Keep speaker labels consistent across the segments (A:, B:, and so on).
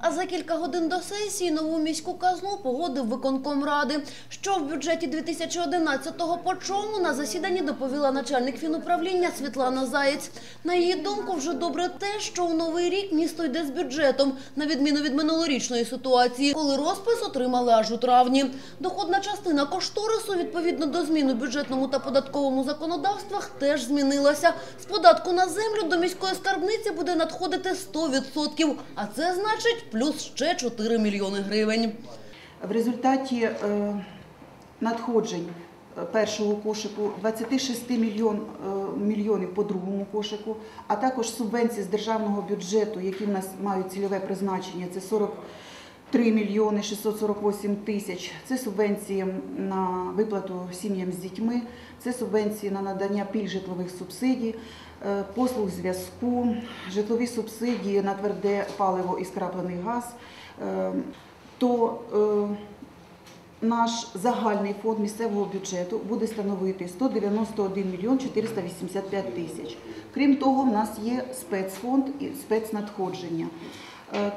A: А за кілька годин до сесії нову міську казну погодив виконком ради. Що в бюджеті 2011-го по чому на засіданні доповіла начальник фінуправління Світлана Заєць. На її думку, вже добре те, що у новий рік місто йде з бюджетом, на відміну від минулорічної ситуації, коли розпис отримали аж у травні. Доходна частина кошторису, відповідно до змін у бюджетному та податковому законодавствах, теж змінилася. З податку на землю до міської скарбниці буде надходити 100%, а це значить плюс ще 4 мільйони гривень.
B: В результаті е, надходжень е, першого кошику 26 мільйон, е, мільйонів по другому кошику, а також субвенції з державного бюджету, які в нас мають цільове призначення, це 43 мільйони 648 тисяч. Це субвенції на виплату сім'ям з дітьми, це субвенції на надання пільг житлових субсидій, е, послуг зв'язку, житлові субсидії на тверде паливо і скраплений газ. Е, то е, наш загальний фонд місцевого бюджету буде становити 191 мільйон 485 тисяч. Крім того, в нас є спецфонд і спецнадходження. Е,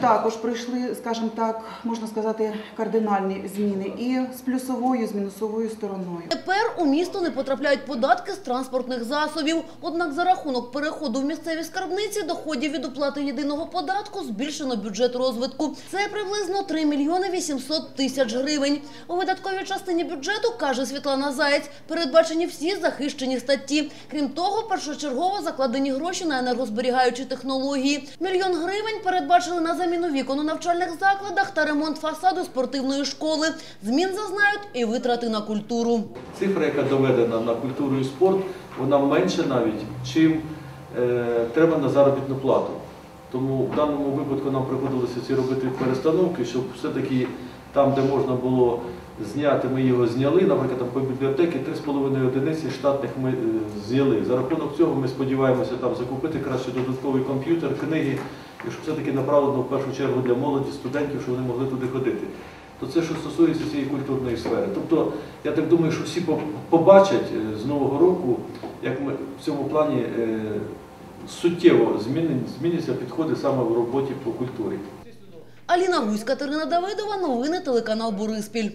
B: Також пройшли, скажімо так, можна сказати, кардинальні зміни і з плюсовою, з мінусовою стороною.
A: Тепер у місто не потрапляють податки з транспортних засобів. Однак за рахунок переходу в місцеві скарбниці доходів від оплати єдиного податку збільшено бюджет розвитку. Це приблизно 3 мільйони 800 тисяч гривень. У видатковій частині бюджету, каже Світлана Заєць, передбачені всі захищені статті. Крім того, першочергово закладені гроші на енергозберігаючі технології. Мільйон гривень передбачили на заміну вікон у навчальних закладах та ремонт фасаду спортивної школи. Змін зазнають і витрати на культуру.
C: Цифра, яка доведена на культуру і спорт, вона менше навіть, чим е, треба на заробітну плату. Тому в даному випадку нам приходилося ці робити перестановки, щоб все-таки там, де можна було зняти, ми його зняли. Наприклад, по бібліотеки 3,5 одиниці штатних ми е, зняли. За рахунок цього ми сподіваємося там закупити краще додатковий комп'ютер, книги, і щоб все-таки направлено в першу чергу для молоді, студентів, щоб вони могли туди ходити то це що стосується цієї культурної сфери. Тобто, я так думаю, що всі побачать е, з Нового року, як ми в цьому плані е, суттєво зміняться підходи саме в роботі по культурі.
A: Аліна Гусь, Катерина Давидова, новини телеканал Бориспіль.